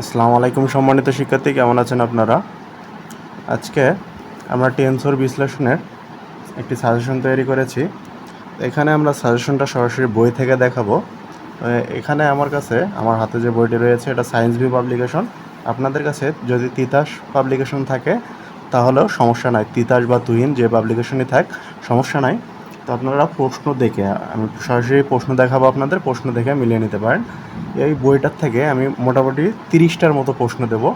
আসসালামু আলাইকুম সম্মানিত শিক্ষার্থী, কেমন আছেন আপনারা? আজকে আমরা টেন্সর বিশ্লেষণের একটি সাজেশন তৈরি করেছি। এখানে আমরা সাজেশনটা সরাসরি বই থেকে দেখাবো। এখানে আমার কাছে, আমার হাতে যে বইটি রয়েছে, এটা সায়েন্স ভি পাবলিকেশন আপনাদের কাছে যদি তিতাস পাবলিকেশন থাকে, তাহলেও সমস্যা নাই। তিতাস বা তুহিন যে পাবলিকেশনই থাক, সমস্যা নাই। তো আপনারা প্রশ্ন দেখে, আমি সরাসরি প্রশ্ন দেখাবো আপনাদের, প্রশ্ন দেখে মিলিয়ে নিতে পারেন। এই বইটার থেকে আমি মোটামুটি তিরিশটার মতো প্রশ্ন দেবো।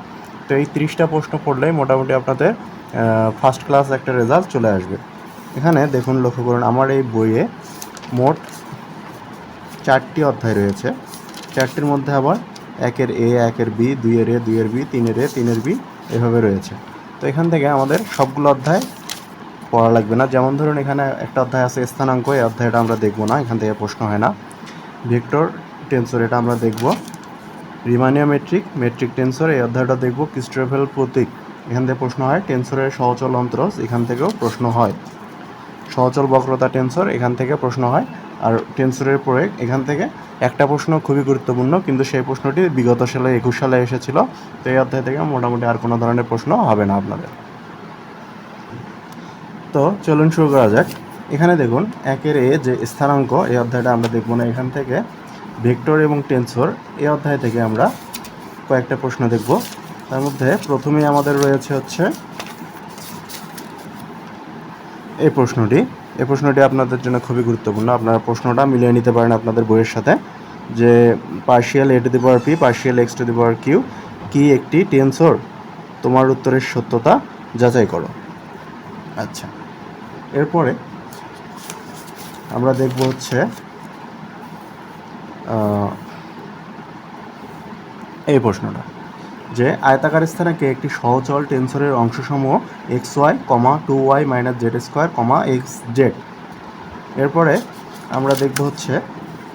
তো এই তিরিশটা প্রশ্ন পড়লেই মোটামুটি আপনাদের ফার্স্ট ক্লাস একটা রেজাল্ট চলে আসবে। এখানে দেখুন, লক্ষ্য করুন, আমার এই বইয়ে মোট চারটি অধ্যায় রয়েছে। চারটির মধ্যে আবার একের এ, একের বি, দুইয়ের এ, দুইয়ের বি, তিনের এ, তিনের বি এভাবে রয়েছে। তো এখান থেকে আমাদের সবগুলো অধ্যায় পড়া লাগবে না। যেমন ধরুন এখানে একটা অধ্যায় আছে স্থানাঙ্ক, এই অধ্যায়টা আমরা দেখব না, এখান থেকে প্রশ্ন হয় না। ভেক্টর টেন্সর এটা আমরা দেখব। রিমানিয়া মেট্রিক মেট্রিক টেন্সর, এই অধ্যায়টা দেখব। ক্রিস্টোফেল প্রতীক, এখান থেকে প্রশ্ন হয়। টেন্সরের সহচল অন্তরস, এখান থেকেও প্রশ্ন হয়। সহচল বক্রতা টেন্সর, এখান থেকে প্রশ্ন হয়। আর টেন্সরের প্রয়োগ, এখান থেকে একটা প্রশ্ন খুবই গুরুত্বপূর্ণ, কিন্তু সেই প্রশ্নটি বিগত সালে, একুশ সালে এসেছিল। তো এই অধ্যায় থেকে মোটামুটি আর কোনো ধরনের প্রশ্ন হবে না আপনাদের। তো চলুন শুরু করা যাক। এখানে দেখুন, একের এ যে স্থানাঙ্ক, এই অধ্যায়টা আমরা দেখব না। এখান থেকে ভেক্টর এবং টেন্সর, এই অধ্যায় থেকে আমরা কয়েকটা প্রশ্ন দেখব। তার মধ্যে প্রথমেই আমাদের রয়েছে হচ্ছে এই প্রশ্নটি। এই প্রশ্নটি আপনাদের জন্য খুবই গুরুত্বপূর্ণ। আপনারা প্রশ্নটা মিলিয়ে নিতে পারেন আপনাদের বইয়ের সাথে। যে partial A to the power P partial X to the power Q কি একটি টেন্সর তোমার উত্তরের সত্যতা যাচাই করো। আচ্ছা। এরপরে আমরা দেখব হচ্ছে এই প্রশ্নটা যে আয়তাকার স্থানাকে একটি সহচল টেন্সরের অংশসমূহ X Y comma two Y minus Z square comma X Z এরপরে আমরা দেখব হচ্ছে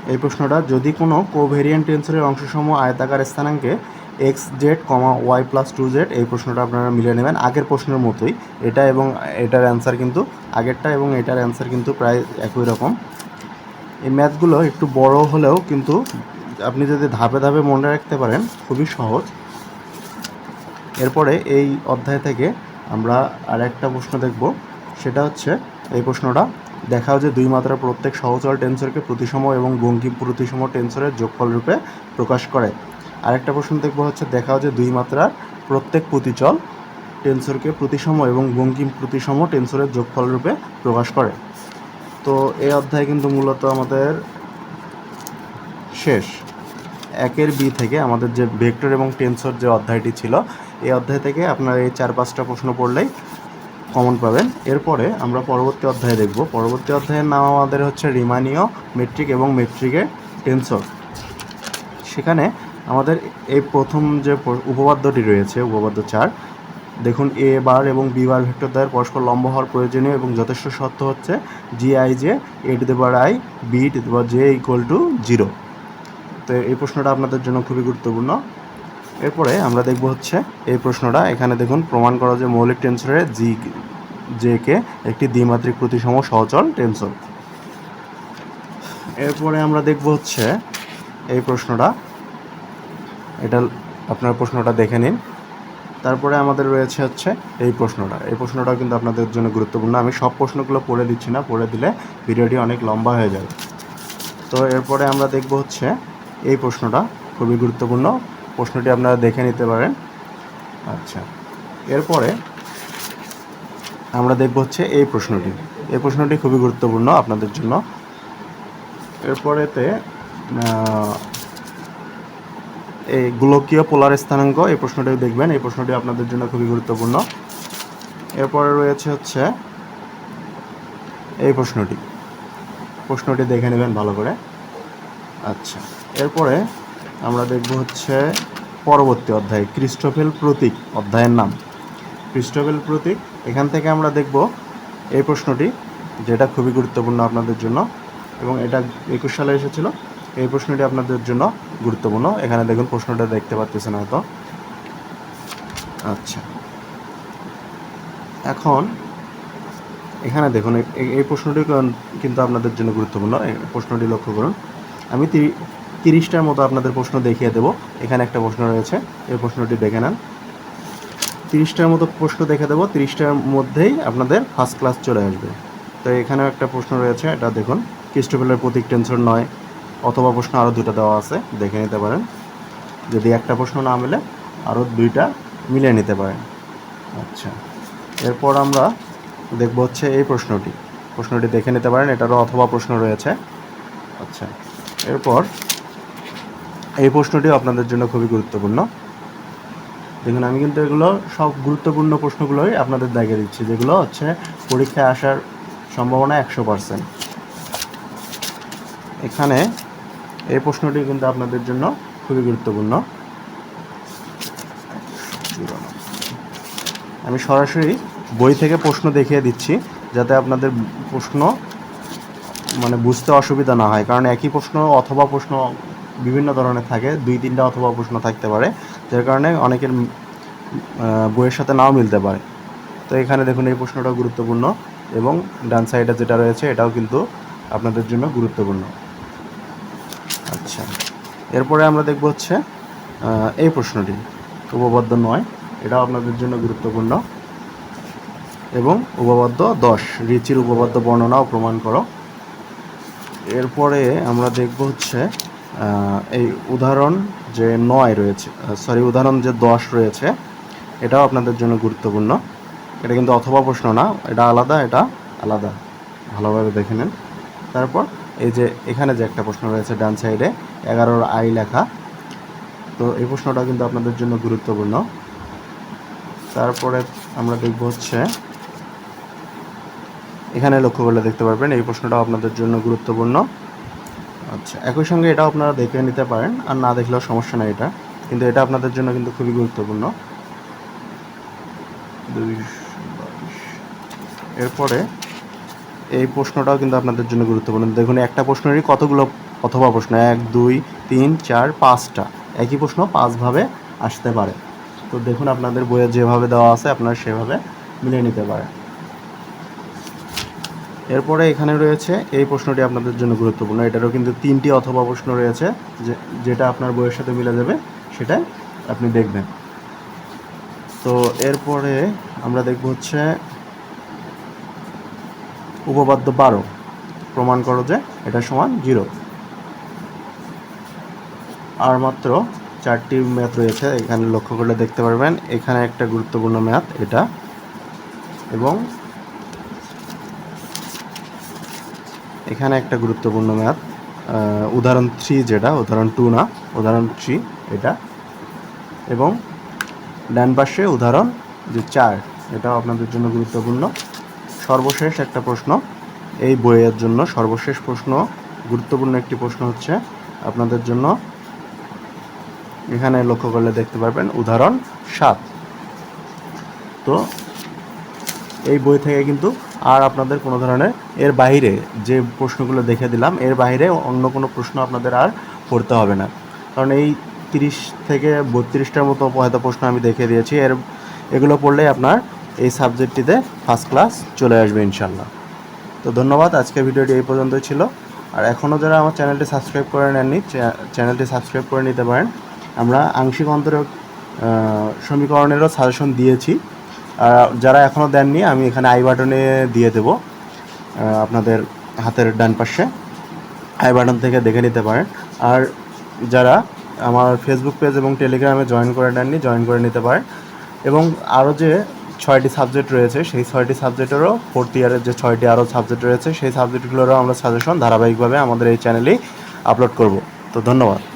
এই প্রশ্নটা, যদি কোনো কোভেরিয়েন্ট টেন্সরের অংশসমূহ আয়তাকার স্থানাঙ্কে X Z comma Y plus two Z এই প্রশ্নটা আপনারা মিলে নেবেন। আগের প্রশ্নের মতোই, এটা এবং এটার অ্যান্সার কিন্তু, আগেরটা এবং এটার অ্যান্সার কিন্তু প্রায় একই রকম। এই ম্যাথগুলো একটু বড় হলেও কিন্তু আপনি যদি ধাপে ধাপে মনে রাখতে পারেন, খুবই সহজ। এরপরে এই অধ্যায় থেকে আমরা আর একটা প্রশ্ন দেখব। সেটা হচ্ছে, এই প্রশ্নটা, দেখাও যে দুই মাত্রার প্রত্যেক সহচল টেন্সরকে প্রতিসম এবং বঙ্কিম প্রতিসম টেন্সরের যোগফল রূপে প্রকাশ করে। আরেকটা প্রশ্ন দেখব হচ্ছে, দেখাও যে দুই মাত্রার প্রত্যেক প্রতিচল টেন্সরকে প্রতিসম এবং বঙ্কিম প্রতিসম টেন্সরের যোগফল রূপে প্রকাশ করে। তো এই অধ্যায় কিন্তু মূলত আমাদের শেষ। একের বি থেকে আমাদের যে ভেক্টর এবং টেন্সর যে অধ্যায়টি ছিল, এই অধ্যায় থেকে আপনার এই চার পাঁচটা প্রশ্ন পড়লেই কমন পাবেন। এরপরে আমরা পরবর্তী অধ্যায় দেখব। পরবর্তী অধ্যায়ের নাম আমাদের হচ্ছে রিমানীয় মেট্রিক এবং মেট্রিকের টেন্সর। সেখানে আমাদের এই প্রথম যে উপপাদ্যটি রয়েছে উপপাদ্য চার, দেখুন এ বার এবং বি বার ভেক্টর দ্বয়ের পরস্পর লম্ব হওয়ার প্রয়োজনীয় এবং যথেষ্ট শর্ত হচ্ছে G I J A to the power I B to the power J equal to zero. তো এই প্রশ্নটা আপনাদের জন্য খুবই গুরুত্বপূর্ণ। এরপরে আমরা দেখব হচ্ছে এই প্রশ্নটা। এখানে দেখুন, প্রমাণ করা যে মৌলিক টেন্সরের জি জে কে একটি দ্বিমাত্রিক প্রতিসম সহচল টেন্সর। এরপরে আমরা দেখব হচ্ছে এই প্রশ্নটা। এটা আপনার প্রশ্নটা দেখে নিন। তারপরে আমাদের রয়েছে হচ্ছে এই প্রশ্নটা। এই প্রশ্নটাও কিন্তু আপনাদের জন্য গুরুত্বপূর্ণ। আমি সব প্রশ্নগুলো পড়ে দিচ্ছি না, পড়ে দিলে ভিডিওটি অনেক লম্বা হয়ে যাবে। তো এরপরে আমরা দেখব হচ্ছে এই প্রশ্নটা, খুবই গুরুত্বপূর্ণ। প্রশ্নটি আপনারা দেখে নিতে পারেন। আচ্ছা এরপরে আমরা দেখব হচ্ছে এই প্রশ্নটি। এই প্রশ্নটি খুবই গুরুত্বপূর্ণ আপনাদের জন্য। এরপরেতে এই গোলকীয় পোলার স্থানাঙ্ক, এই প্রশ্নটি দেখবেন, এই প্রশ্নটি আপনাদের জন্য খুবই গুরুত্বপূর্ণ। এরপরে রয়েছে হচ্ছে এই প্রশ্নটি। প্রশ্নটি দেখে নেবেন ভালো করে। আচ্ছা এরপরে আমরা দেখব হচ্ছে পরবর্তী অধ্যায়, ক্রিস্টোফেল প্রতীক অধ্যায়ের নাম। ক্রিস্টোফেল প্রতীক, এখান থেকে আমরা দেখব এই প্রশ্নটি, যেটা খুবই গুরুত্বপূর্ণ আপনাদের জন্য। এবং এটা একুশ সালে এসেছিল এই প্রশ্নটি আপনাদের জন্য গুরুত্বপূর্ণ। এখানে দেখুন, প্রশ্নটা দেখতে পাচ্ছেন হয়তো। আচ্ছা। এখন এখানে দেখুন এই- প্রশ্নটি কিন্তু আপনাদের জন্য গুরুত্বপূর্ণ। প্রশ্নটি লক্ষ্য করুন। আমি তিরিশটার মতো আপনাদের প্রশ্ন দেখিয়ে দেবো। এখানে একটা প্রশ্ন রয়েছে। এই প্রশ্নটি দেখে নেন। তিরিশটার মতো প্রশ্ন দেখে দেবো। তিরিশটার মধ্যেই আপনাদের ফার্স্ট ক্লাস চলে আসবে। তো এখানেও একটা প্রশ্ন রয়েছে। এটা দেখুন ক্রিস্টোফেলের প্রতীক টেনশন নয়। অথবা প্রশ্ন আরও দুটো দেওয়া আছে, দেখে নিতে পারেন। যদি একটা প্রশ্ন না মিলে আরও দুইটা মিলে নিতে পারেন। আচ্ছা। এরপর আমরা দেখব হচ্ছে এই প্রশ্নটি। প্রশ্নটি দেখে নিতে পারেন, এটারও অথবা প্রশ্ন রয়েছে। আচ্ছা। এরপর এই প্রশ্নটিও আপনাদের জন্য খুবই গুরুত্বপূর্ণ। দেখুন, আমি কিন্তু এগুলো সব গুরুত্বপূর্ণ প্রশ্নগুলোই আপনাদের দাগিয়ে দিচ্ছি, যেগুলো হচ্ছে পরীক্ষায় আসার সম্ভাবনা একশো পার্সেন্ট। এখানে এই প্রশ্নটি কিন্তু আপনাদের জন্য খুবই গুরুত্বপূর্ণ। আমি সরাসরি বই থেকে প্রশ্ন দেখিয়ে দিচ্ছি, যাতে আপনাদের প্রশ্ন মানে বুঝতে অসুবিধা না হয়। কারণ একই প্রশ্ন অথবা প্রশ্ন বিভিন্ন ধরনের থাকে, দুই তিনটা অথবা প্রশ্ন থাকতে পারে, যার কারণে অনেকের বইয়ের সাথে নাও মিলতে পারে। তো এখানে দেখুন, এই প্রশ্নটা গুরুত্বপূর্ণ এবং ডান সাইডে যেটা রয়েছে, এটাও কিন্তু আপনাদের জন্য গুরুত্বপূর্ণ। এরপরে আমরা দেখব হচ্ছে এই প্রশ্নটি, উপপাদ্য নয়, এটাও আপনাদের জন্য গুরুত্বপূর্ণ। এবং উপপাদ্য দশ, রিচির উপপাদ্য বর্ণনা ও প্রমাণ করো। এরপরে আমরা দেখব হচ্ছে এই উদাহরণ যে নয় রয়েছে সরি উদাহরণ যে দশ রয়েছে, এটাও আপনাদের জন্য গুরুত্বপূর্ণ। এটা কিন্তু অথবা প্রশ্ন না, এটা আলাদা এটা আলাদা। ভালোভাবে দেখে নেন। তারপর এই যে এখানে যে একটা প্রশ্ন রয়েছে ডান সাইডে, এগারোর আই লেখা। তো এই প্রশ্নটা কিন্তু আপনাদের জন্য গুরুত্বপূর্ণ। তারপরে আমরা দেখব হচ্ছে, এখানে লক্ষ্য করলে দেখতে পারবেন এই প্রশ্নটাও আপনাদের জন্য গুরুত্বপূর্ণ। আচ্ছা একই সঙ্গে এটাও আপনারা দেখে নিতে পারেন, আর না দেখলেও সমস্যা নেই এটা। কিন্তু এটা আপনাদের জন্য কিন্তু খুবই গুরুত্বপূর্ণ। এরপরে এই প্রশ্নটাও কিন্তু আপনাদের জন্য গুরুত্বপূর্ণ। দেখুন, একটা প্রশ্নেরই কতগুলো অথবা প্রশ্ন? এক, দুই, তিন, চার, পাঁচটা। একই প্রশ্ন পাঁচভাবে আসতে পারে। তো দেখুন, আপনাদের বইয়ে যেভাবে দেওয়া আছে, আপনারা সেভাবে মিলিয়ে নিতে পারেন। এরপরে এখানে রয়েছে, এই প্রশ্নটি আপনাদের জন্য গুরুত্বপূর্ণ। এটারও কিন্তু তিনটি অথবা প্রশ্ন রয়েছে, যে, যেটা আপনার বইয়ের সাথে মিলে যাবে সেটা আপনি দেখবেন। তো এরপরে আমরা দেখব হচ্ছে উপপাদ্য বারো। প্রমাণ করো যে এটা সমান জিরো। আর মাত্র চারটি ম্যাথ রয়েছে, এখানে লক্ষ্য করলে দেখতে পারবেন, এখানে একটা গুরুত্বপূর্ণ ম্যাথ, এটা। এবং এখানে একটা গুরুত্বপূর্ণ ম্যাথ উদাহরণ থ্রি যেটা, উদাহরণ টু না, উদাহরণ থ্রি এটা। এবং ডান পাশে উদাহরণ যে চার, এটাও আপনাদের জন্য গুরুত্বপূর্ণ। সর্বশেষ একটা প্রশ্ন। এই বইয়ের জন্য সর্বশেষ প্রশ্ন, গুরুত্বপূর্ণ একটি প্রশ্ন হচ্ছে আপনাদের জন্য। এখানে লক্ষ্য করলে দেখতে পারবেন, উদাহরণ সাত। তো এই বই থেকে কিন্তু আর আপনাদের কোনো ধরনের, এর বাইরে যে প্রশ্নগুলো দেখে দিলাম, এর বাইরে অন্য কোনো প্রশ্ন আপনাদের আর পড়তে হবে না। কারণ এই তিরিশ থেকে বত্রিশটার মতো হয়তো প্রশ্ন আমি দেখে দিয়েছি। এর, এগুলো পড়লেই আপনার এই সাবজেক্টটিতে ফার্স্ট ক্লাস চলে আসবে ইনশাল্লাহ তো ধন্যবাদ আজকের ভিডিওটি এই পর্যন্ত ছিল। আর এখনও যারা আমার চ্যানেলটি সাবস্ক্রাইব করে নেননি চ্যানেলটি সাবস্ক্রাইব করে নিতে পারেন। আমরা আংশিক অন্তরক আহ, সমীকরণেরও সাজেশন দিয়েছি। আর যারা এখনও দেননি আমি এখানে আই বাটনে দিয়ে দেব। আপনাদের হাতের ডান পাশে। আই বাটন থেকে দেখে নিতে পারেন। আর যারা আমার ফেসবুক পেজ এবং টেলিগ্রামে জয়েন করে নেননি জয়েন করে নিতে পারেন। এবং আরও যে ছয়টি সাবজেক্ট রয়েছে, সেই ছয়টি সাবজেক্টেরও ফোর্থ ইয়ারের যে ছয়টি আরও সাবজেক্ট রয়েছে, সেই সাবজেক্টগুলোরও আমরা সাজেশন ধারাবাহিকভাবে আমাদের এই চ্যানেলেই আপলোড করব। তো ধন্যবাদ।